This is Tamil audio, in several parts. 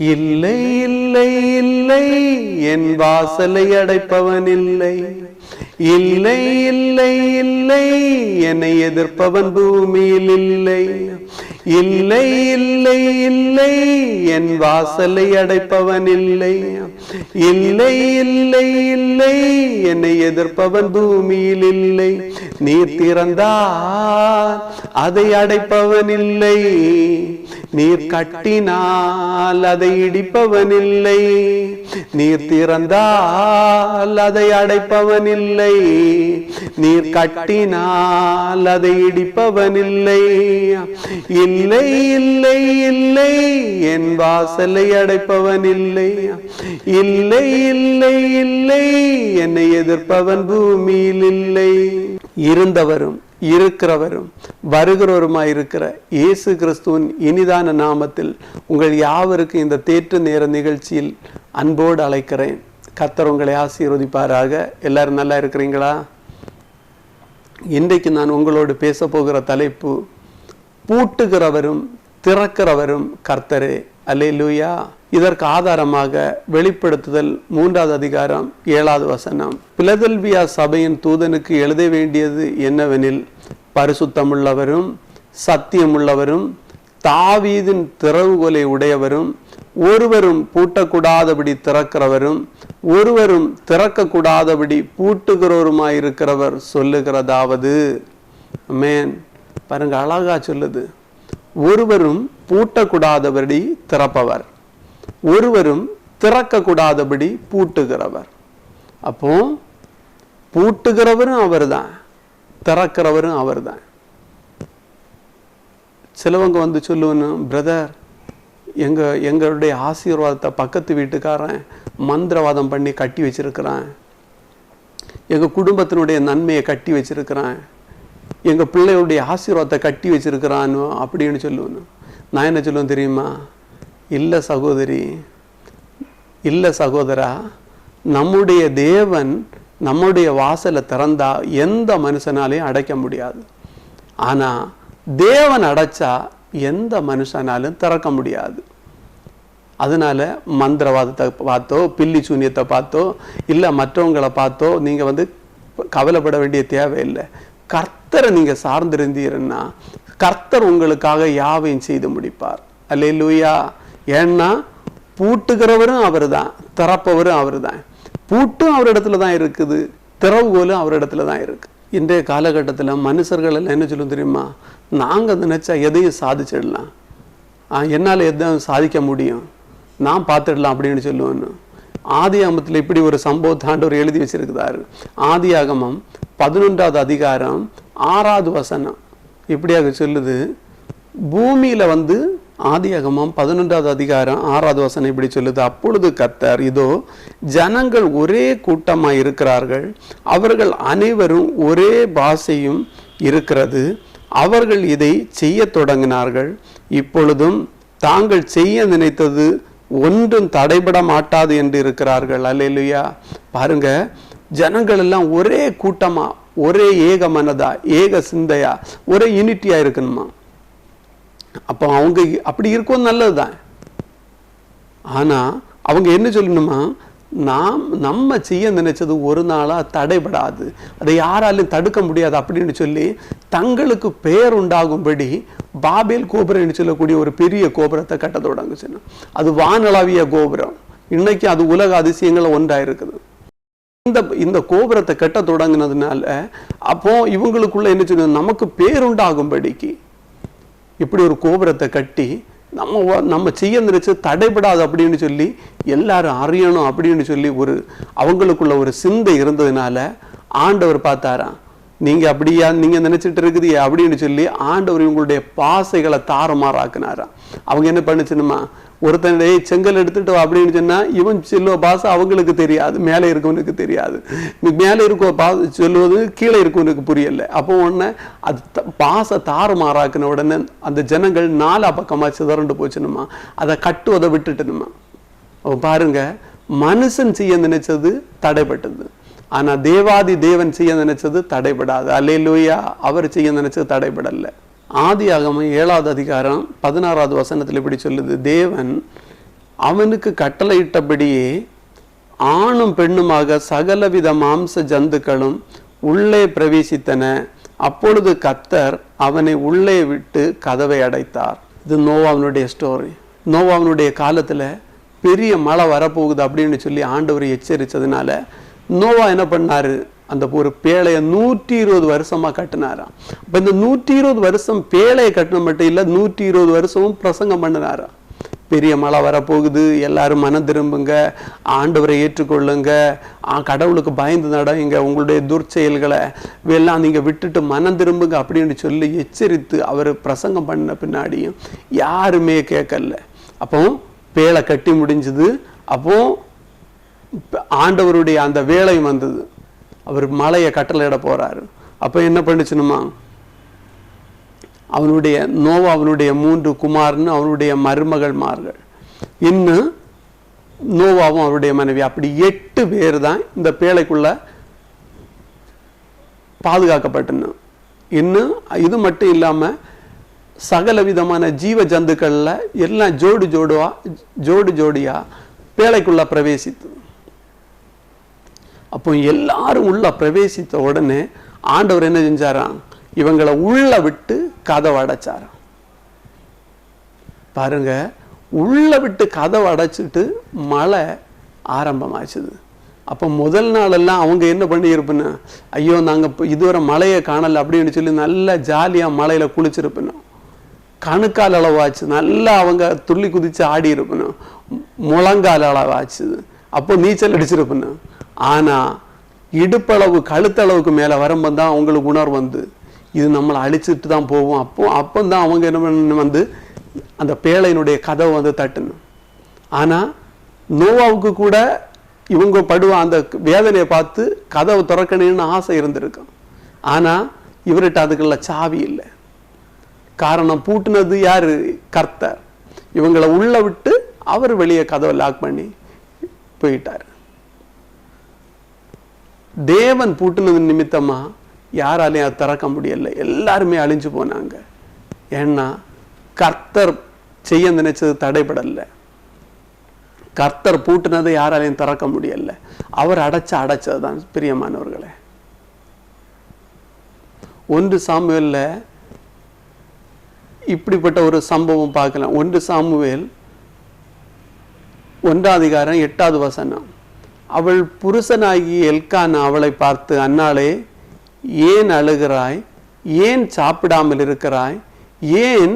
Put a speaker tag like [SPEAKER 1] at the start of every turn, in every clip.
[SPEAKER 1] இல்லை இல்லை இல்லை என் வாசலை அடைப்பவன் இல்லை. இல்லை இல்லை இல்லை என்னை எதிர்ப்பவன் பூமியில் இல்லை. இல்லை இல்லை இல்லை என் வாசலை அடைப்பவன் இல்லை. இல்லை இல்லை இல்லை என்னை எதிர்ப்பவன் பூமியில் இல்லை. நீர் திறந்தார் அதை அடைப்பவன் இல்லை. நீர் கட்டினால் அதை இடிப்பவன் இல்லை நீர் திறந்தால் அதை அடைப்பவன் இல்லை நீர் கட்டினால் அதை இடிப்பவன் இல்லை இல்லை இல்லை இல்லை என் வாசலை அடைப்பவன் இல்லை இல்லை இல்லை இல்லை என்னை எதிர்ப்பவன் பூமியில் இல்லை இருந்தவரும் இருக்கிறவரும் வருகிறவருமாய் இருக்கிற இயேசு கிறிஸ்துவின் இனிதான நாமத்தில் உங்கள் யாவருக்கும் இந்த தேற்று நேர நிகழ்ச்சியில் அன்போடு அழைக்கிறேன். கத்தர் உங்களை ஆசீர்வதிப்பாராக. எல்லாரும் நல்லா இருக்கிறீங்களா? இன்றைக்கு நான் உங்களோடு பேச போகிற தலைப்பு பூட்டுகிறவரும் திறக்கிறவரும் கர்த்தரே. அல்லேலூயா. இதற்கு ஆதாரமாக வெளிப்படுத்துதல் மூன்றாவது அதிகாரம் ஏழாவது வசனம். பிலதெல்வியா சபையின் தூதனுக்கு எழுத வேண்டியது என்னவெனில் பரிசுத்தமுள்ளவரும் சத்தியமுள்ளவரும் தாவீதின் திறவுகோலை உடையவரும் ஒருவரும் பூட்டக்கூடாதபடி திறக்கிறவரும் ஒருவரும் திறக்கக்கூடாதபடி பூட்டுகிறவருமாயிருக்கிறவர் சொல்லுகிறதாவது. மேன் பாருங்க அழகா சொல்லுது. ஒருவரும் பூட்டக்கூடாதபடி திறப்பவர். ஒருவரும் திறக்கக்கூடாதபடி பூட்டுகிறவர். அப்போ பூட்டுகிறவரும் அவர் தான் திறக்கிறவரும் அவர் தான் சிலவங்க வந்து சொல்லுவனும் பிரதர் எங்க எங்களுடைய ஆசீர்வாதத்தை பக்கத்து வீட்டுக்காரன் மந்திரவாதம் பண்ணி கட்டி வச்சிருக்கிறான். எங்க குடும்பத்தினுடைய நன்மையை கட்டி வச்சிருக்கிறான். எங்க பிள்ளையுடைய ஆசீர்வாதத்தை கட்டி வச்சிருக்கிறான்னு அப்படின்னு சொல்லுவேன் நான் என்ன சொல்லுவேன் தெரியுமா? இல்லை சகோதரி இல்லை சகோதரா நம்முடைய தேவன் நம்முடைய வாசலை திறந்தா எந்த மனுஷனாலையும் அடைக்க முடியாது. ஆனால் தேவன் அடைச்சா எந்த மனுஷனாலும் திறக்க முடியாது. அதனால மந்திரவாதத்தை பார்த்தோ பில்லி சூன்யத்தை பார்த்தோ இல்லை மற்றவங்களை பார்த்தோ நீங்கள் வந்து கவலைப்பட வேண்டிய தேவையில்லை. கர்த்தரை நீங்கள் சார்ந்திருந்தீங்கன்னா கர்த்தர் உங்களுக்காக யாவையும் செய்து முடிப்பார். அல்லே லூயா ஏன்னா பூட்டுகிறவரும் அவர் தான் திறப்பவரும் அவர் தான் பூட்டும் அவரிடத்துல தான் இருக்குது திறவுகோலும் அவரிடத்துல தான் இருக்கு. இன்றைய காலகட்டத்தில் மனுஷர்கள் எல்லாம் என்ன சொல்லும் தெரியுமா? நாங்கள் நினைச்சா எதையும் சாதிச்சிடலாம். என்னால் எதையும் சாதிக்க முடியும். நான் பார்த்துடலாம் அப்படின்னு சொல்லுவேன்னு. ஆதி ஆகமத்தில் இப்படி ஒரு சம்பவத்தை ஆண்டவர் எழுதி வச்சிருக்கிறாரு. ஆதி ஆகமம் பதினொன்றாவது அதிகாரம் ஆறாவது வசனம். இப்படியாக சொல்லுது. பூமியில வந்து ஆதியகமம் பதினொன்றாவது அதிகாரம் ஆறாவது வசனம் இப்படி சொல்லுது. அப்பொழுது கத்தார் இதோ ஜனங்கள் ஒரே கூட்டமாக இருக்கிறார்கள். அவர்கள் அனைவரும் ஒரே பாஷையும் இருக்கிறது. அவர்கள் இதை செய்ய தொடங்கினார்கள். இப்பொழுதும் தாங்கள் செய்ய நினைத்தது ஒன்றும் தடைபட மாட்டாது என்று இருக்கிறார்கள். அல்லேலூயா. பாருங்க ஜனங்கள் எல்லாம் ஒரே கூட்டமா ஒரே ஏக மனதா ஏக சிந்தையா ஒரே யூனிட்டியா இருக்கணுமா? அப்போ அவங்க அப்படி இருக்கும் நல்லதுதான். ஆனா அவங்க என்ன சொல்லணுமா நாம் நம்ம செய்ய நினைச்சது ஒரு நாளா தடைபடாது. அதை யாராலும் தடுக்க முடியாது அப்படின்னு சொல்லி தங்களுக்கு பெயர் உண்டாகும்படி பாபேல் கோபுரம் சொல்லக்கூடிய ஒரு பெரிய கோபுரத்தை கட்ட தொடங்குச்சுன்னா அது வானளாவிய கோபுரம். இன்னைக்கு அது உலக அதிசயங்கள் ஒன்றாக இருக்குது. இந்த இந்த கோபுரத்தை கட்ட தொடங்கினதுனால அப்போ இவங்களுக்குள்ள என்ன சொல்லணும் நமக்கு பேருண்டாகும்படிக்கு இப்படி ஒரு கோபுரத்தை கட்டி நம்ம நம்ம செய்ய நினைச்சு தடைபடாது அப்படின்னு சொல்லி எல்லாரும் அறியணும் அப்படின்னு சொல்லி ஒரு அவங்களுக்குள்ள ஒரு சிந்தை இருந்ததுனால ஆண்டவர் பார்த்தாராம் நீங்க அப்படியா நீங்க நினைச்சிட்டு இருக்குது அப்படின்னு சொல்லி ஆண்டவர் இவங்களுடைய பாசைகளை தாறுமாறாக்குனாராம் அவங்க என்ன பண்ணுச்சுனுமா ஒருத்தனுடைய செங்கல் எடுத்துட்டு அப்படின்னு சொன்னா இவன் செல்லுவ பாசை அவங்களுக்கு தெரியாது மேலே இருக்கவனுக்கு தெரியாது. நீ மேலே இருக்க பா சொல்லுவது கீழே இருக்கவனுக்கு புரியல. அப்போ ஒன்று அது த- பாச தாறுமாறாக்குன உடனே அந்த ஜனங்கள் நாலா பக்கமா சிதறண்டு போச்சுனுமா அதை கட்டுவதை விட்டுட்டுனுமா பாருங்க மனுஷன் செய்ய நினைச்சது தடைப்பட்டது. ஆனா தேவாதி தேவன் செய்ய நினைச்சது தடைபடாது. அல்லேலூயா அவர் செய்ய நினைச்சது தடைபடல. ஆதி ஆகமம் ஏழாவது அதிகாரம் பதினாறாவது வசனத்தில் இப்படி சொல்லுது. தேவன் அவனுக்கு கட்டளையிட்டபடியே ஆணும் பெண்ணுமாக சகலவித மாம்ச ஜந்துக்களும் உள்ளே பிரவேசித்தன. அப்பொழுது கத்தர் அவனை உள்ளே விட்டு கதவை அடைத்தார். இது நோவாவினுடைய ஸ்டோரி நோவாவினுடைய காலத்துல பெரிய மழை வரப்போகுது அப்படின்னு சொல்லி ஆண்டவர் எச்சரித்ததுனால நோவா என்ன பண்ணாரு? அந்த ஒரு பேழையை நூற்றி இருபது வருஷமா கட்டினாராம். இப்போ இந்த நூற்றி இருபது வருஷம் பேழையை கட்டின மட்டும் இல்லை நூற்றி இருபது வருஷமும் பிரசங்கம் பண்ணினாராம். பெரிய மழை வரப்போகுது எல்லாரும் மனம் திரும்புங்க ஆண்டவரை ஏற்றுக்கொள்ளுங்க. கடவுளுக்கு பயந்து நடங்க உங்களுடைய துர்ச்செயல்களை எல்லாம் நீங்கள் விட்டுட்டு மனம் திரும்புங்க அப்படின்னு சொல்லி எச்சரித்து அவர் பிரசங்கம் பண்ண பின்னாடியும் யாருமே கேட்கல. அப்போ பேழை கட்டி முடிஞ்சது. அப்போ ஆண்டவருடைய அந்த வேலை வந்தது. அவர் மலையை கட்டளையிட போறாரு. அப்ப என்ன பண்ணுச்சுனுமா? அவனுடைய நோவா அவனுடைய மூன்று குமார்னு அவனுடைய மருமகள் மார்கள். இன்னும் நோவாவும் அவருடைய மனைவி. அப்படி எட்டு பேர் தான் இந்த பேழைக்குள்ள பாதுகாக்கப்பட்டன இன்னும் இது மட்டும் இல்லாம சகல விதமான ஜீவ ஜந்துக்கள்ல எல்லாம் ஜோடு ஜோடுவா ஜோடு ஜோடியா பேழைக்குள்ள பிரவேசித்தது அப்போ எல்லாரும் உள்ள பிரவேசித்த உடனே ஆண்டவர் என்ன செஞ்சாராம்? இவங்களை உள்ள விட்டு கதவை அடைச்சாராம். பாருங்க உள்ள விட்டு கதவை அடைச்சிட்டு மழை ஆரம்பமாச்சுது. அப்போ முதல் நாளெல்லாம் அவங்க என்ன பண்ணி ஐயோ நாங்கள் இப்போ இதுவரை மழையை காணலை அப்படின்னு சொல்லி நல்லா ஜாலியாக மழையில குளிச்சிருப்பினோம். கணுக்கால் அளவாச்சு நல்லா அவங்க துள்ளி குதிச்சு ஆடி இருப்பினோம் முழங்கால் அளவாச்சு அப்போ நீச்சல் அடிச்சிருப்பினோம். ஆனால் இடுப்பளவு கழுத்தளவுக்கு மேலே வரும்போது தான் அவங்களுக்கு உணர்வு வந்து. இது நம்மளை அழிச்சிட்டு தான் போகும். அப்போ அப்போ தான் அவங்க என்ன பண்ண வந்து அந்த பேழையினுடைய கதவை வந்து தட்டணும். ஆனால் நோவாவுக்கு கூட இவங்க படுவ அந்த வேதனையை பார்த்து கதவை திறக்கணும்னு ஆசை இருந்திருக்கும். ஆனால் இவர்கிட்ட அதுக்குள்ள சாவி இல்லை. காரணம் பூட்டினது யார்? கர்த்தர். இவங்களை உள்ளே விட்டு அவர் வெளியே கதவை லாக் பண்ணி போயிட்டார். தேவன் பூட்டினது நிமித்தமா யாராலையும் அதை திறக்க முடியல. எல்லாருமே அழிஞ்சு போனாங்க. ஏன்னா கர்த்தர் செய்ய நினைச்சது தடைபடல. கர்த்தர் பூட்டினதை யாராலையும் திறக்க முடியல. அவர் அடைச்ச அடைச்சதுதான் பிரியமானவர்களே. ஒன்று சாமுவேல்ல இப்படிப்பட்ட ஒரு சம்பவம் பார்க்கலாம். ஒன்று சாமுவேல் ஒன்றாம் அதிகாரம் எட்டாவது வசனம். அவள் புருஷனாகி எல்கான் அவளை பார்த்து அன்னாளே ஏன் அழுகிறாய்? ஏன் சாப்பிடாமல் இருக்கிறாய்? ஏன்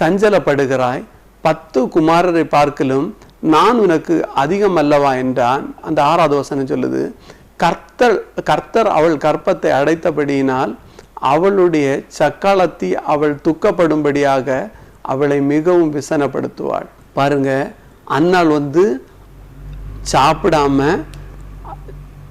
[SPEAKER 1] சஞ்சலப்படுகிறாய்? பத்து குமாரரை பார்க்கலும் நான் உனக்கு அதிகம் அல்லவா? என்றான். அந்த ஆறாவது வசனம் சொல்லுது கர்த்தர் கர்த்தர் அவள் கற்பத்தை அடைத்தபடியினால் அவளுடைய சக்காலத்தி அவள் துக்கப்படும்படியாக அவளை மிகவும் விசனப்படுத்துவாள். பாருங்க அன்னாள் வந்து சாப்பிடாம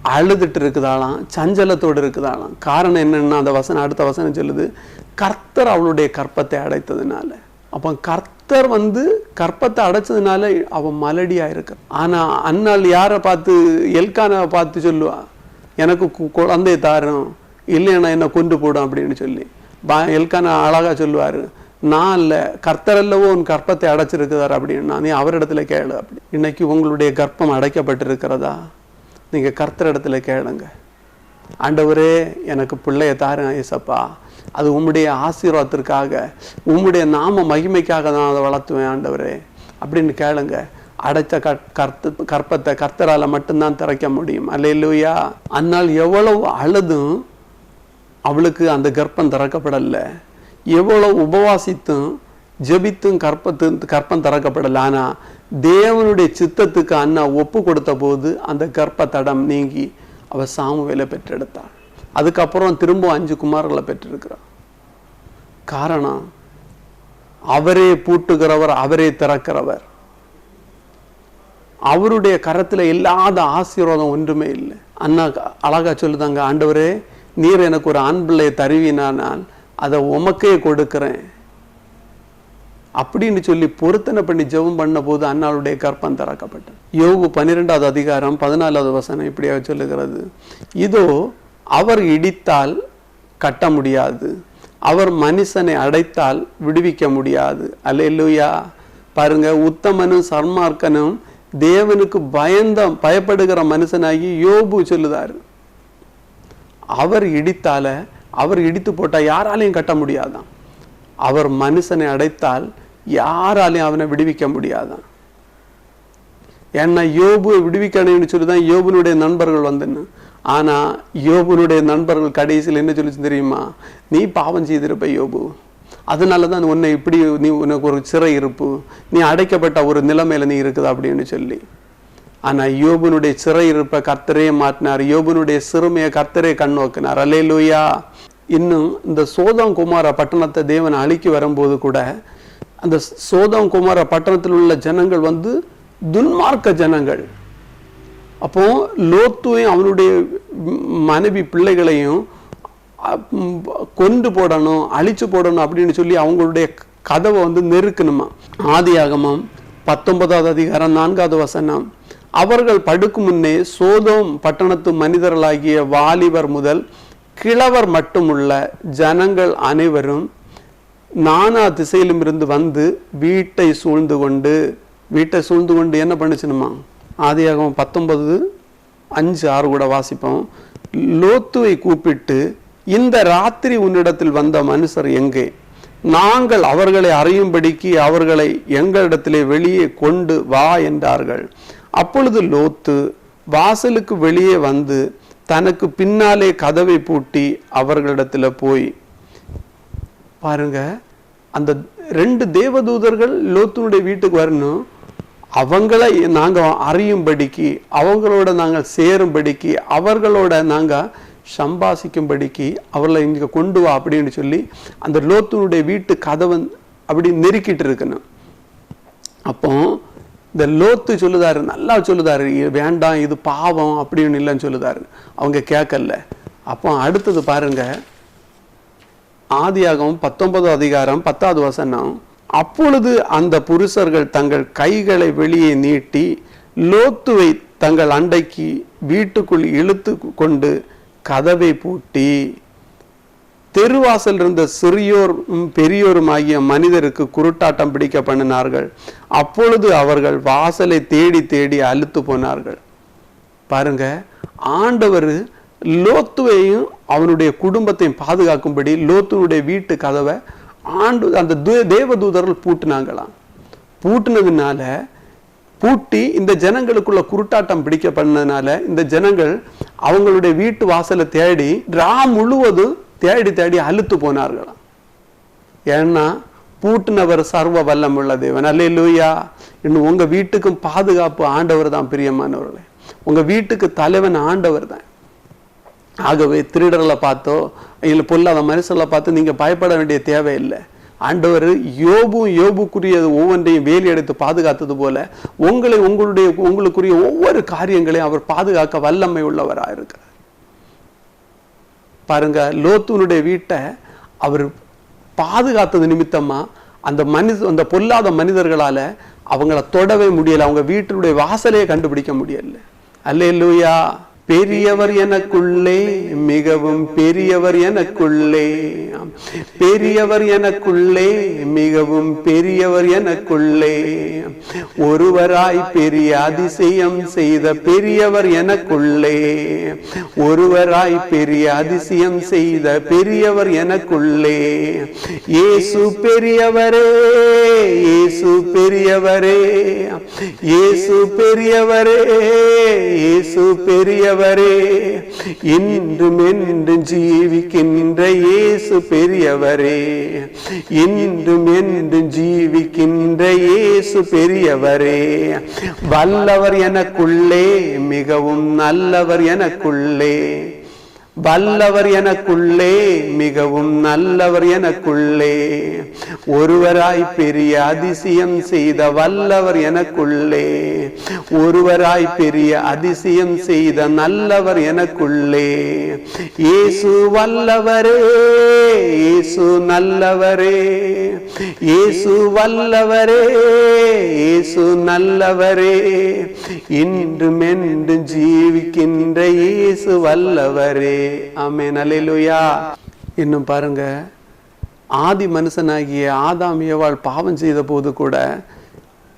[SPEAKER 1] அழுதுட்டு இருக்குதாலாம் சஞ்சலத்தோடு இருக்குதாலாம் காரணம் என்னென்னா அந்த வசனம் அடுத்த வசனம் சொல்லுது கர்த்தர் அவளுடைய கற்பத்தை அடைத்ததுனால. அப்போ கர்த்தர் வந்து கற்பத்தை அடைச்சதுனால அவன் மலடியாக இருக்க ஆனால் அன்னால் யாரை பார்த்து எல்கானாவை பார்த்து சொல்லுவா? எனக்கு கு- குழந்தை தாரும். இல்லைன்னா என்ன கொண்டு போடும் அப்படின்னு சொல்லி. பா- எல்கானா அழகாக சொல்லுவார். நான் இல்லை கர்த்தர் அல்லவோ உன் கற்பத்தை அடைச்சிருக்கிறார் அப்படின்னா நீ அவரிடத்துல கேளு அப்படி? இன்னைக்கு உங்களுடைய கர்ப்பம் அடைக்கப்பட்டிருக்கிறதா? நீங்கள் கர்த்தரிடத்துல கேளுங்க. ஆண்டவரே எனக்கு பிள்ளைய தாருங்க ஐசப்பா. அது உம்முடைய ஆசீர்வாதத்திற்காக உம்முடைய நாம மகிமைக்காக நான் அதை வளர்த்துவேன் ஆண்டவரே அப்படின்னு கேளுங்க. அடைத்த கற்- கர்த்த கற்பத்தை கர்த்தரால் மட்டும்தான் திறக்க முடியும். அல்லையா அன்னால் எவ்வளவு அழுதும் அவளுக்கு அந்த கர்ப்பம் திறக்கப்படலை. எவ்வளவு உபவாசித்தும் ஜெபித்தும் கற்பத்து கற்பம் திறக்கப்படல. ஆனா தேவனுடைய சித்தத்துக்கு அண்ணா ஒப்பு கொடுத்த போது அந்த கற்ப தடம் நீங்கி அவ சாமுவேலை பெற்றெடுத்தாள் அதுக்கப்புறம் திரும்ப அஞ்சு குமாரர்களை பெற்றிருக்கிறார். காரணம் அவரே பூட்டுகிறவர் அவரே திறக்கிறவர். அவருடைய கரத்துல இல்லாத ஆசீர்வாதம் ஒன்றுமே இல்லை. அண்ணா அழகா சொல்லுதாங்க ஆண்டவரே நீர் எனக்கு ஒரு ஆண் பிள்ளையை தருவினா நான் அதை உமக்கே கொடுக்கிறேன். அப்படின்னு சொல்லி பொருத்தனை பண்ணி ஜெபம் பண்ண போது அன்னாளுடைய கற்பம் திறக்கப்பட்டது. யோகு பன்னிரெண்டாவது அதிகாரம் பதினாலாவது வசனம் இப்படியாக சொல்லுகிறது. இதோ அவர் இடித்தால் கட்ட முடியாது. அவர் மனுஷனை அடைத்தால் விடுவிக்க முடியாது. அல்லையா பாருங்க உத்தமனும் சர்மார்க்கனும் தேவனுக்கு பயந்த பயப்படுகிற மனுஷனாகி யோபு சொல்லுதாரு. அவர் இடித்தால அவர் இடித்து போட்டா யாராலையும் கட்ட முடியாதான். அவர் மனுஷனை அடைத்தால் யாராலையும் அவனை விடுவிக்க முடியாதான். ஏன்னா யோபுவை விடுவிக்கணும்னு சொல்லி தான் யோபுனுடைய நண்பர்கள் வந்துன்னு. ஆனா யோபுனுடைய நண்பர்கள் கடைசியில் என்ன சொல்லிச்சு தெரியுமா? நீ பாவம் செய்திருப்ப யோபு. அதனால தான் உன்னை இப்படி நீ உனக்கு ஒரு சிறை இருப்பு. நீ அடைக்கப்பட்ட ஒரு நிலைமையில நீ இருக்குது அப்படின்னு சொல்லி. ஆனா யோபுனுடைய சிறை இருப்பை கர்த்தரே மாட்டினார் யோபுனுடைய சிறுமையை கர்த்தரே கண் நோக்கினார். லூயா இன்னும் இந்த சோதம் குமார பட்டணத்தை தேவன் அழிக்கி வரும்போது கூட அந்த சோதம் குமார பட்டணத்தில் உள்ள ஜனங்கள் வந்து துன்மார்க்க ஜனங்கள். அப்போ லோத்துவையும் அவனுடைய மனைவி பிள்ளைகளையும் கொண்டு போடணும் அழிச்சு போடணும் அப்படின்னு சொல்லி அவங்களுடைய கதவை வந்து நெருக்கணுமா? ஆதியாகமம் பத்தொன்பதாவது அதிகாரம் நான்காவது வசனம். அவர்கள் படுக்கும் முன்னே சோதோம் பட்டணத்து மனிதர்களாகிய வாலிபர் முதல் கிழவர் மட்டுமுள்ள ஜனங்கள் அனைவரும் நானா திசையிலும் இருந்து வந்து வீட்டை சூழ்ந்து கொண்டு வீட்டை சூழ்ந்து கொண்டு என்ன பண்ணுச்சுனுமா ஆதியாகவும் பத்தொன்பது அஞ்சு ஆறு கூட வாசிப்போம். லோத்துவை கூப்பிட்டு இந்த ராத்திரி உன்னிடத்தில் வந்த மனுஷர் எங்கே? நாங்கள் அவர்களை அறியும்படிக்கு அவர்களை எங்களிடத்திலே வெளியே கொண்டு வா என்றார்கள். அப்பொழுது லோத்து வாசலுக்கு வெளியே வந்து தனக்கு பின்னாலே கதவை பூட்டி அவர்களிடத்துல போய் பாருங்க அந்த ரெண்டு தேவதூதர்கள் லோத்துனுடைய வீட்டுக்கு வரணும். அவங்கள நாங்கள் அறியும்படிக்கு அவங்களோட நாங்கள் சேரும்படிக்கு அவர்களோட நாங்கள் சம்பாசிக்கும்படிக்கு அவர்களை இங்கே கொண்டு வா அப்படின்னு சொல்லி அந்த லோத்துனுடைய வீட்டு கதவன் அப்படி நெருக்கிட்டு இருக்கணும். அப்போ இந்த லோத்து சொல்லுதாரு நல்லா சொல்லுதாரு வேண்டாம் இது பாவம் அப்படின்னு இல்லைன்னு சொல்லுதாரு. அவங்க கேட்கல. அப்போ அடுத்தது பாருங்க. ஆதியாகவும் பத்தொன்பது அதிகாரம் பத்தாவது வசனம். அப்பொழுது அந்த புருஷர்கள் தங்கள் கைகளை வெளியே நீட்டி லோத்துவை தங்கள் அண்டைக்கு வீட்டுக்குள் இழுத்து கொண்டு கதவை பூட்டி தெருவாசல் இருந்த சிறியோரும் பெரியோரும் ஆகிய மனிதருக்கு குருட்டாட்டம் பிடிக்க பண்ணினார்கள். அப்பொழுது அவர்கள் வாசலை தேடி தேடி அழுத்து போனார்கள். பாருங்க ஆண்டவர் லோத்துவையும் அவனுடைய குடும்பத்தையும் பாதுகாக்கும்படி லோத்துனுடைய வீட்டு கதவை ஆண்டு அந்த தே- தேவதூதர்கள் பூட்டினாங்களாம். பூட்டினதுனால பூட்டி இந்த ஜனங்களுக்குள்ள குருட்டாட்டம் பிடிக்க பண்ணதுனால இந்த ஜனங்கள் அவங்களுடைய வீட்டு வாசலை தேடி ரா முழுவதும் தேடி தேடி அழுத்து போனார்களாம். ஏன்னா பூட்டினவர் சர்வ வல்லம் உள்ள தேவன். அல்லேலூயா. இன்னும் உங்கள் வீட்டுக்கும் பாதுகாப்பு ஆண்டவர் தான் பிரியமானவர்களே. உங்க வீட்டுக்கு தலைவன் ஆண்டவர் தான். ஆகவே திருடர்களை பார்த்தோ இல்லை பொல்லாத மனுஷர்களை பார்த்து நீங்கள் பயப்பட வேண்டிய தேவையில்லை. ஆண்டவர் யோபும் யோபுக்குரிய ஒவ்வொன்றையும் வேலி எடுத்து பாதுகாத்தது போல உங்களை உங்களுடைய உங்களுக்குரிய ஒவ்வொரு காரியங்களையும் அவர் பாதுகாக்க வல்லமை உள்ளவராக இருக்கிறார் பாருங்க லோத்துனுடைய வீட்டை அவர் பாதுகாத்தது நிமித்தமா அந்த மனித அந்த பொல்லாத மனிதர்களால அவங்கள தொடவே முடியல. அவங்க வீட்டினுடைய வாசலையே கண்டுபிடிக்க முடியல. அல்லேலூயா. பெரியவர் எனக்குள்ளே மிகவும் பெரியவர் எனக்குள்ளே. பெரியவர் எனக்குள்ளே மிகவும் பெரியவர் எனக்குள்ளே. ஒருவராய் பெரிய அதிசயம் செய்த பெரியவர் எனக்குள்ளே. ஒருவராய் பெரிய அதிசயம் செய்த பெரியவர் எனக்குள்ளே. இயேசு பெரியவரே இயேசு பெரியவரே. இயேசு பெரியவரே இயேசு பெரியவர். இன்றும் என்றும் ஜீவிக்கின்ற இயேசு பெரியவரே இன்றும் என்றும் ஜீவிக்கின்ற இயேசு பெரியவரே. வல்லவர் எனக்குள்ளே மிகவும் நல்லவர் எனக்குள்ளே. வல்லவர் எனக்குள்ளே மிகவும் நல்லவர் எனக்குள்ளே. ஒருவராய் பெரிய அதிசயம் செய்த வல்லவர் எனக்குள்ளே. ஒருவராய் பெரிய அதிசயம் செய்த நல்லவர் எனக்குள்ளே. இயேசு வல்லவரே இயேசு நல்லவரே. இயேசு வல்லவரே இயேசு நல்லவரே. இன்றும் என்று ஜீவிக்கின்ற இயேசு வல்லவரே. ஆமென். அல்லேலூயா. இன்னும் பாருங்க. ஆதி மனுஷனாகிய ஆதாம் ஏவாள் பாவம் செய்த போது கூட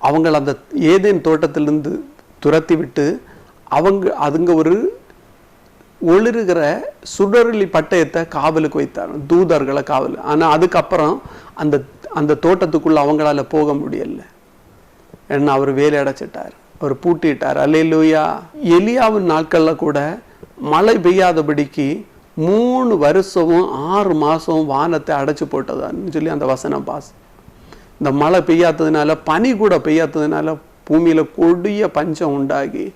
[SPEAKER 1] அவங்கள அந்த ஏதேன் தோட்டத்திலிருந்து துரத்தி விட்டு அவங்க அதுங்க ஒரு ஒளிருகிற சுடரளி பட்டயத்தை காவலுக்கு வைத்தார் தூதர்களை காவல். ஆனால் அதுக்கப்புறம் அந்த அந்த தோட்டத்துக்குள்ள அவங்களால போக முடியல. ஏன்னா அவர் வேலை அடைச்சிட்டார். அவர் பூட்டிட்டார். அல்லேலூயா. எலியாவின் நாட்களில் கூட மழை பெய்யாதபடிக்கு மூணு வருஷமும் ஆறு மாதம் வானத்தை அடைச்சி போட்டதான்னு சொல்லி அந்த வசனம் பாஸ். இந்த மழை பெய்யாததுனால பனி கூட பெய்யாததுனால பூமியில் கொடிய பஞ்சம் உண்டாகி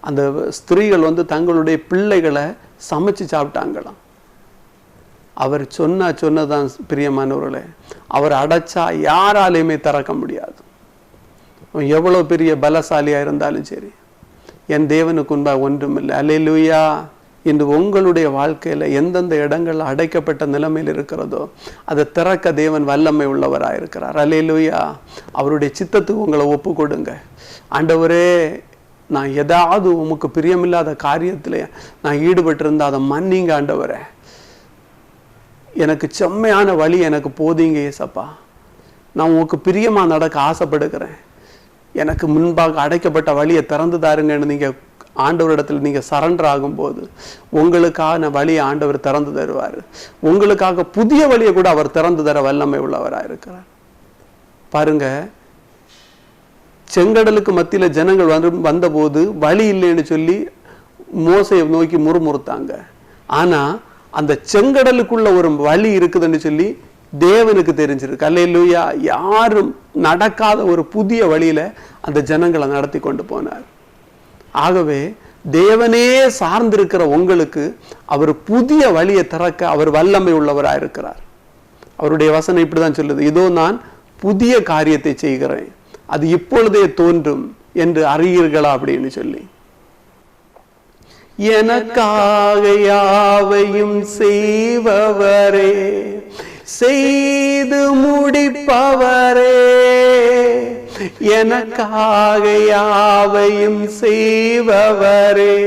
[SPEAKER 1] அந்த ஸ்திரீகள் வந்து தங்களுடைய பிள்ளைகளை சமைச்சு சாப்பிட்டாங்களாம். அவர் சொன்னா சொன்னதான் பிரியமானவர்களே அவர் அடைச்சா யாராலையுமே திறக்க முடியாது. எவ்வளோ பெரிய பலசாலியாக இருந்தாலும் சரி. என் தேவனுக்கு உண்பாக ஒன்றுமில்லை. அல்லேலூயா இன்று உங்களுடைய வாழ்க்கையில எந்தெந்த இடங்கள் அடைக்கப்பட்ட நிலைமையில் இருக்கிறதோ அதை திறக்க தேவன் வல்லமை உள்ளவராக இருக்கிறார். அல்லேலூயா அவருடைய சித்தத்துக்கு உங்களை ஒப்பு கொடுங்க. ஆண்டவரே நான் ஏதாவது உமக்கு பிரியமில்லாத காரியத்தில் நான் ஈடுபட்டிருந்தா அதை மன்னிங்க ஆண்டவரே. எனக்கு செம்மையான வழி எனக்கு போதீங்க ஏசப்பா நான் உனக்கு பிரியமா நடக்க ஆசைப்படுகிறேன். எனக்கு முன்பாக அடைக்கப்பட்ட வழியை திறந்து தாருங்கன்னு நீங்க ஆண்டவரிடத்தில் நீங்க சரண்டர் ஆகும்போது உங்களுக்கான வழியை ஆண்டவர் திறந்து தருவார். உங்களுக்காக புதிய வழியை கூட அவர் திறந்து தர வல்லமை உள்ளவராக இருக்கிறார். பாருங்க செங்கடலுக்கு மத்தியில ஜனங்கள் வந்து வந்தபோது வழி இல்லைன்னு சொல்லி மோசையை நோக்கி முறுமுறுத்தாங்க. ஆனா அந்த செங்கடலுக்குள்ள ஒரு வழி இருக்குதுன்னு சொல்லி தேவனுக்கு தெரிஞ்சிருக்கு. அல்லேலூயா. யாரும் நடக்காத ஒரு புதிய வழியில அந்த ஜனங்களை நடத்தி கொண்டு போனார். ஆகவே தேவனே சார்ந்திருக்கிற உங்களுக்கு அவர் புதிய வழியை திறக்க அவர் வல்லமை உள்ளவராக இருக்கிறார். அவருடைய வசனம் இப்படிதான் சொல்லுது. இதோ நான் புதிய காரியத்தை செய்கிறேன். அது இப்பொழுதே தோன்றும் என்று அறியீர்களா அப்படின்னு சொல்லி. எனக்காக யாவையும் செய்பவரே செய்து முடிப்பவரே. எனக்காக யாவையும் செய்பவரே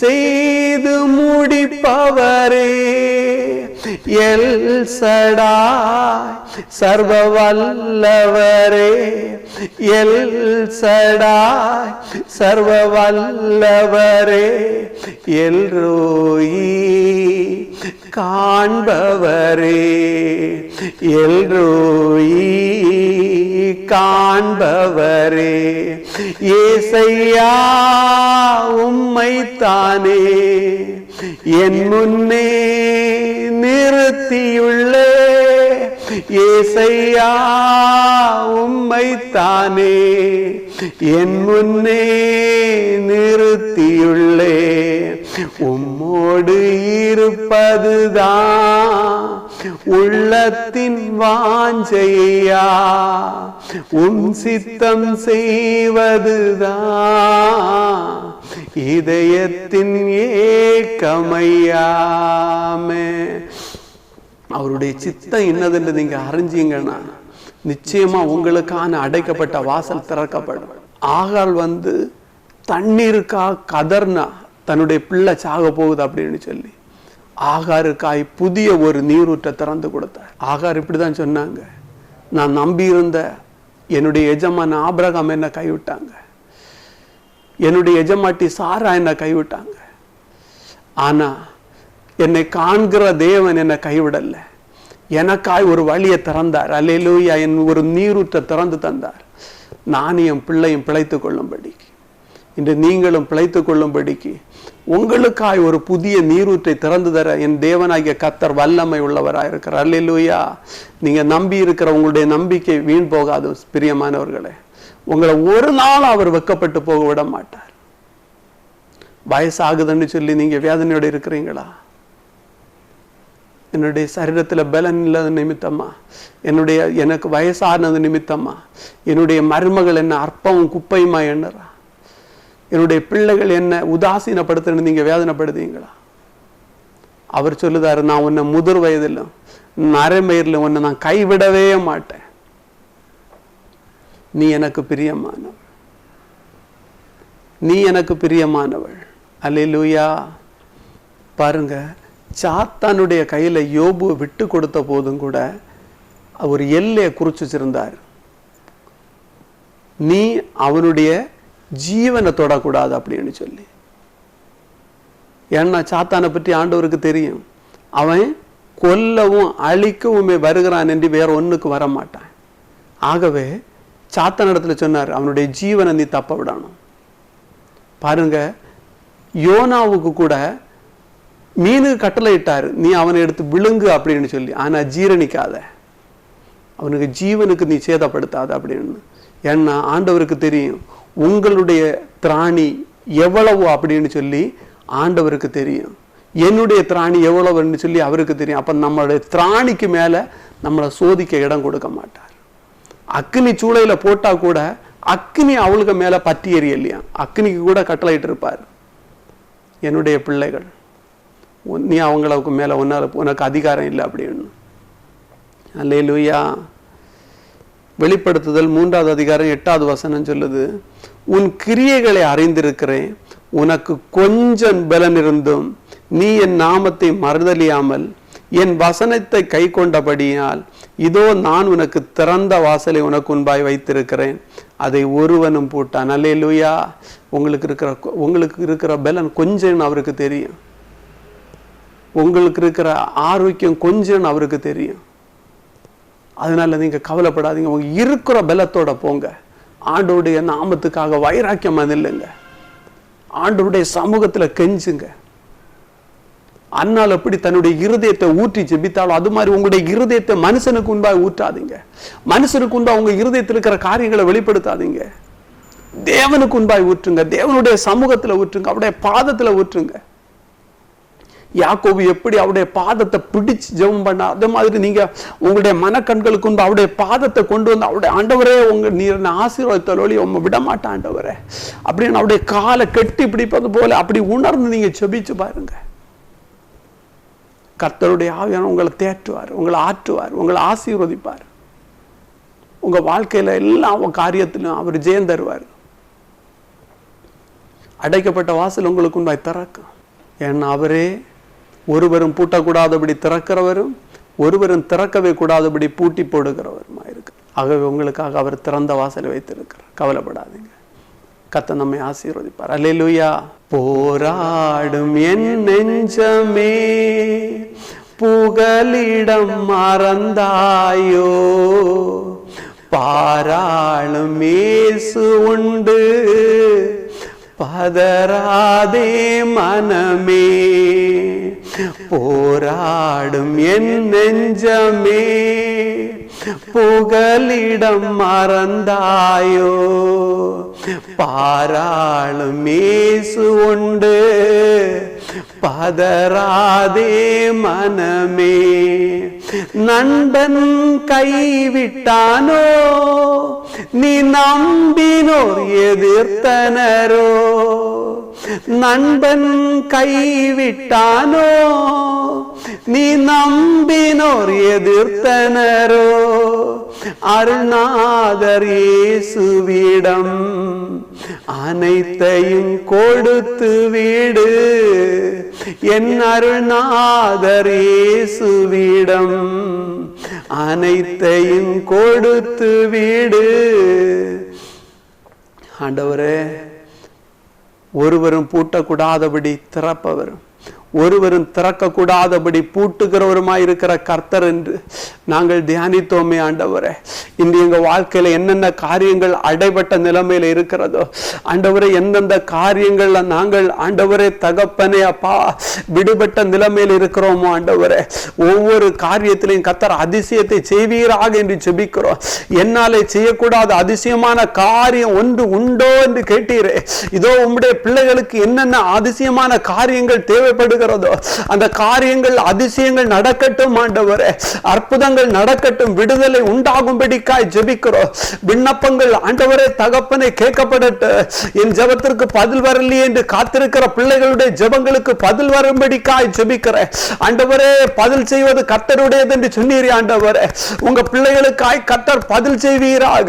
[SPEAKER 1] செய்து முடிப்பவரே. எல் சடா சர்வ வல்லவரே எல் சடாய் சர்வ வல்லவரே எல்ரோயி காண்பவரே எல்ரோயி காண்பவரே. ஏசையா உம்மைத்தானே. என் முன்னே நிறுத்தியுள்ளே. ஏசையா உம்மைத்தானே. என் முன்னே நிறுத்தியுள்ளே. உம்மோடு இருப்பதுதான் உள்ளத்தின் வாஞ்சையா? உன் சித்தம் செய்வதுதான் இதயத்தின் ஏக்கமையாமே. அவருடைய சித்தம் என்னதுன்னு நீங்க அறிஞ்சீங்கன்னா நிச்சயமா உங்களுக்கான அடைக்கப்பட்ட வாசல் திறக்கப்படும். ஆகால் வந்து தண்ணீருக்கா கதர்னா தன்னுடைய பிள்ளை சாக போகுது அப்படின்னு சொல்லி. ஆகாருக்காய் புதிய ஒரு நீரூற்றை திறந்து கொடுத்தார். ஆகார் இப்படிதான் சொன்னாங்க. நான் நம்பியிருந்த என்னுடைய எஜமான ஆபிரகாம் என்ன கைவிட்டாங்க. என்னுடைய எஜமாட்டி சாரா என்ன கைவிட்டாங்க. ஆனா என்னை காண்கிற தேவன் என்னை கைவிடலை. எனக்காய் ஒரு வழியை திறந்தார். அல்லையிலூயா என் ஒரு நீரூற்றை திறந்து தந்தார். நானும் என் பிள்ளையும் பிழைத்து கொள்ளும்படிக்கு. இன்று நீங்களும் பிழைத்துக் கொள்ளும்படிக்கு உங்களுக்காய் ஒரு புதிய நீரூற்றை திறந்து தர என் தேவனாகிய கத்தர் வல்லமை உள்ளவராக இருக்கிறார் அல்லேலூயா. நீங்க நம்பி இருக்கிற உங்களுடைய நம்பிக்கை வீண் போகாது பிரியமானவர்களே. உங்களை ஒரு நாள் அவர் வெக்கப்பட்டு போக விட மாட்டார். வயசாகுதுன்னு சொல்லி நீங்க வேதனையோடு இருக்கிறீங்களா? என்னுடைய சரீரத்தில் பலன் இல்லாத நிமித்தமா? என்னுடைய எனக்கு வயசானது நிமித்தமா? என்னுடைய மருமகள் என்ன அற்பமும் குப்பையுமா எண்ணறா? என்னுடைய பிள்ளைகள் என்ன உதாசீனப்படுத்துன்னு நீங்க வேதனைப்படுதீங்களா அவர் சொல்லுதாரு நான் உன்னை முதிர் வயதில் நரைமயிரில் உன்னை நான் கைவிடவே மாட்டேன். நீ எனக்கு பிரியமானவள் நீ எனக்கு பிரியமானவள் அல்லேலூயா. பாருங்க சாத்தானுடைய கையில யோபு விட்டு கொடுத்த போதும் கூட ஒரு எல்லையை குறிச்சு வச்சிருந்தார் நீ அவனுடைய ஜீவனை தொடக்கூடாது அப்படின்னு சொல்லி. ஏன்னா சாத்தானை பற்றி ஆண்டவருக்கு தெரியும். அவன் கொல்லவும் அழிக்கவுமே வருகிறான் என்று வேற ஒன்றுக்கு வர மாட்டான் ஆகவே சாத்தன் இடத்துல சொன்னார் அவனுடைய ஜீவனை நீ தப்ப விடணும். பாருங்க யோனாவுக்கு கூட மீனுக்கு கட்டளை இட்டாரு நீ அவனை எடுத்து விழுங்கு அப்படின்னு சொல்லி. ஆனா ஜீரணிக்காத. அவனுக்கு ஜீவனுக்கு நீ சேதப்படுத்தாத அப்படின்னு. ஏன்னா ஆண்டவருக்கு தெரியும் உங்களுடைய திராணி எவ்வளவு அப்படின்னு சொல்லி ஆண்டவருக்கு தெரியும். என்னுடைய திராணி எவ்வளவுன்னு சொல்லி அவருக்கு தெரியும். அப்ப நம்மளுடைய திராணிக்கு மேல நம்மளை சோதிக்க இடம் கொடுக்க மாட்டார். அக்னி சூளையில் போட்டா கூட அக்னி அவளுக்கு மேல பற்றி இல்லையா அக்னிக்கு கூட கட்டளையிட்டு இருப்பார். என்னுடைய பிள்ளைகள் நீ அவங்களுக்கு மேல உன்னால உனக்கு அதிகாரம் இல்லை அப்படின்னு. அல்லையா வெளிப்படுத்துதல் மூன்றாவது அதிகாரம் எட்டாவது வசனம் சொல்லுது உன் கிரியைகளை அறிந்திருக்கிறேன் உனக்கு கொஞ்சம் பலன் இருந்தும் நீ என் நாமத்தை மறுதலியாமல் என் வசனத்தை கை கொண்டபடியால் இதோ நான் உனக்கு திறந்த வாசலை உனக்கு உன்பாய் வைத்திருக்கிறேன். அதை ஒருவனும் பூட்டான். அல்லேலூயா. உங்களுக்கு இருக்கிற உங்களுக்கு இருக்கிற பலன் கொஞ்சம் அவருக்கு தெரியும். உங்களுக்கு இருக்கிற ஆரோக்கியம் கொஞ்சம் அவருக்கு தெரியும். அதனால நீங்க கவலைப்படாதீங்க. உங்க இருக்கிற பலத்தோட போங்க. ஆண்டோடைய நாமத்துக்காக வைராக்கியமாக நில்லுங்க. ஆண்டோடைய சமூகத்துல கெஞ்சுங்க. அன்னால் எப்படி தன்னுடைய இருதயத்தை ஊற்றி ஜெபித்தாலும் அது மாதிரி உங்களுடைய இருதயத்தை மனுஷனுக்கு உண்பாக ஊற்றாதீங்க. மனுஷனுக்கு உண்பாக உங்க இருதயத்தில் இருக்கிற காரியங்களை வெளிப்படுத்தாதீங்க. தேவனுக்கு உண்பாய் ஊற்றுங்க. தேவனுடைய சமூகத்துல ஊற்றுங்க. அவருடைய பாதத்துல ஊற்றுங்க. யாக்கோபு எப்படி அவருடைய பாதத்தை பிடிச்சு ஜெபம் பண்ண? அதே மாதிரி நீங்க உங்களுடைய மனக்கண்களுக்கு வந்து அவருடைய பாதத்தை கொண்டு வந்து அவருடைய ஆண்டவரே உங்க நீர் ஆசீர்வாதத்தை ஆசீர்வாதத்தலோழி உங்க விட மாட்டான் ஆண்டவரே. அப்படின்னு அவருடைய காலை கெட்டி பிடிப்பது போல அப்படி உணர்ந்து நீங்க செபிச்சு பாருங்க. கர்த்தருடைய ஆவியான உங்களை தேற்றுவார் உங்களை ஆற்றுவார் உங்களை ஆசீர்வதிப்பார். உங்க வாழ்க்கையில எல்லா காரியத்திலும் அவர் ஜெயம் தருவார். அடைக்கப்பட்ட வாசல் உங்களுக்கு உண்டாய் திறக்கும். ஏன்னா அவரே ஒருவரும் பூட்டக்கூடாதபடி திறக்கிறவரும் ஒருவரும் திறக்கவே கூடாதபடி பூட்டி போடுகிறவருமா இருக்கு. ஆகவே உங்களுக்காக அவர் திறந்த வாசலை வைத்திருக்கிறார். கவலைப்படாதீங்க. கத்த நம்மை ஆசீர்வதிப்பார். அல்லேலூயா போராடும் என் நெஞ்சமே புகலிடம் மறந்தாயோ? பாராளும் இயேசு உண்டு. பதராதே மனமே. போராடும் என் நெஞ்சமே புகலிடம் மறந்தாயோ? பாராளும் ஏசு உண்டு பதராதே மனமே. நண்பன் கைவிட்டானோ? நீ நம்பினோர் எதிர்த்தனரோ? நண்பன் கைவிட்டானோ? நீ நம்பினோர் எதிர்த்தனரோ? அருணாதர் இயேசுவிடம் அனைத்தையும் கொடுத்து வீடு. என் அருணாதர் இயேசுவிடம் அனைத்தையும் கொடுத்து வீடு. ஆண்டவரே ஒருவரும் பூட்டக்கூடாதபடி திறப்பவரும். ஒருவரும் திறக்கக்கூடாதபடி பூட்டுகிறவருமாய் இருக்கிற கர்த்தர் என்று நாங்கள் தியானித்தோமே ஆண்டவரே. இன்று எங்க வாழ்க்கையில என்னென்ன காரியங்கள் அடைபட்ட நிலைமையில இருக்கிறதோ ஆண்டவரே எந்தெந்த காரியங்களில் நாங்கள் ஆண்டவரே தகப்பனே அப்பா விடுபட்ட நிலைமையில் இருக்கிறோமோ ஆண்டவரே. ஒவ்வொரு காரியத்திலையும் கர்த்தர் அதிசயத்தை செய்வீராக என்று செபிக்கிறோம் என்னாலே செய்யக்கூடாத அதிசயமான காரியம் ஒன்று உண்டோ என்று கேட்டீரே. இதோ உம்முடைய பிள்ளைகளுக்கு என்னென்ன அதிசயமான காரியங்கள் தேவைப்படும் பண்ணுகிறதோ அந்த காரியங்கள் அதிசயங்கள் நடக்கட்டும் ஆண்டவரே. அற்புதங்கள் நடக்கட்டும் விடுதலை உண்டாகும்படிக்காய் ஜெபிக்கிறோம். விண்ணப்பங்கள் ஆண்டவரே தகப்பனை கேட்கப்படட்டு. என் ஜெபத்திற்கு பதில் வரலையே என்று காத்திருக்கிற பிள்ளைகளுடைய ஜபங்களுக்கு பதில் வரும்படிக்காய் ஜெபிக்கிறேன். ஆண்டவரே பதில் செய்வது கத்தருடையது என்று சொன்னீர் ஆண்டவரே. உங்க பிள்ளைகளுக்காய் கத்தர் பதில் செய்வீராக.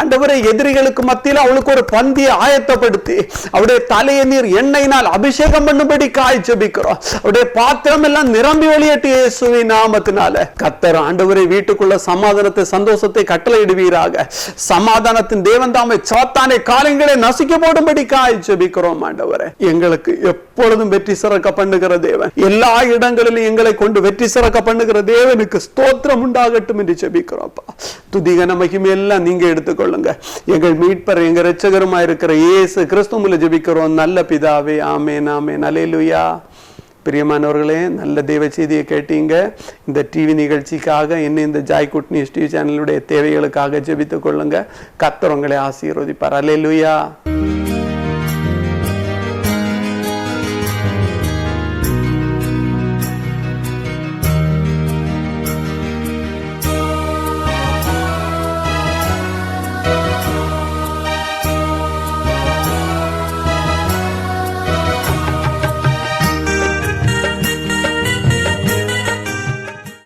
[SPEAKER 1] ஆண்டவரே எதிரிகளுக்கு மத்தியில் அவளுக்கு ஒரு பந்தியை ஆயத்தப்படுத்தி அவருடைய தலையை நீர் எண்ணெயினால் அபிஷேகம் பண்ணும்படி காய் ஜெபிக்கிறோம். அவருடைய பாத்திரம் எல்லாம் நிரம்பி வெளியேட்டு இயேசுவி நாமத்தினால. கத்தர் ஆண்டவரை வீட்டுக்குள்ள சமாதானத்தை சந்தோஷத்தை கட்டளையிடுவீராக. சமாதானத்தின் தேவன் தாமை சாத்தானை காலங்களை நசுக்க போடும்படி காய் ஜெபிக்கிறோம் ஆண்டவரே. எங்களுக்கு எப்பொழுதும் வெற்றி சிறக்க பண்ணுகிற தேவன். எல்லா இடங்களிலும் எங்களை கொண்டு வெற்றி சிறக்க பண்ணுகிற தேவனுக்கு ஸ்தோத்திரம் உண்டாகட்டும் என்று ஜெபிக்கிறோம்ப்பா துதிகன மகிமை எல்லாம் நீங்க எடுத்துக்கொள்ளுங்க. எங்கள் மீட்பர் எங்க ரச்சகருமா இருக்கிற இயேசு கிறிஸ்துவுல ஜெபிக்கிறோம். நல்ல பிதாவே ஆமே ஆமென். அல்லேலூயா பிரியமானவர்களே நல்ல தெய்வ செய்தியை கேட்டீங்க. இந்த டிவி நிகழ்ச்சிக்காக என்ன இந்த ஜாய்குட் நியூஸ் டிவி சேனலுடைய தேவைகளுக்காக ஜெபித்துக் கொள்ளுங்க. கத்தர் உங்களை ஆசீர்வதிப்பார். லுயா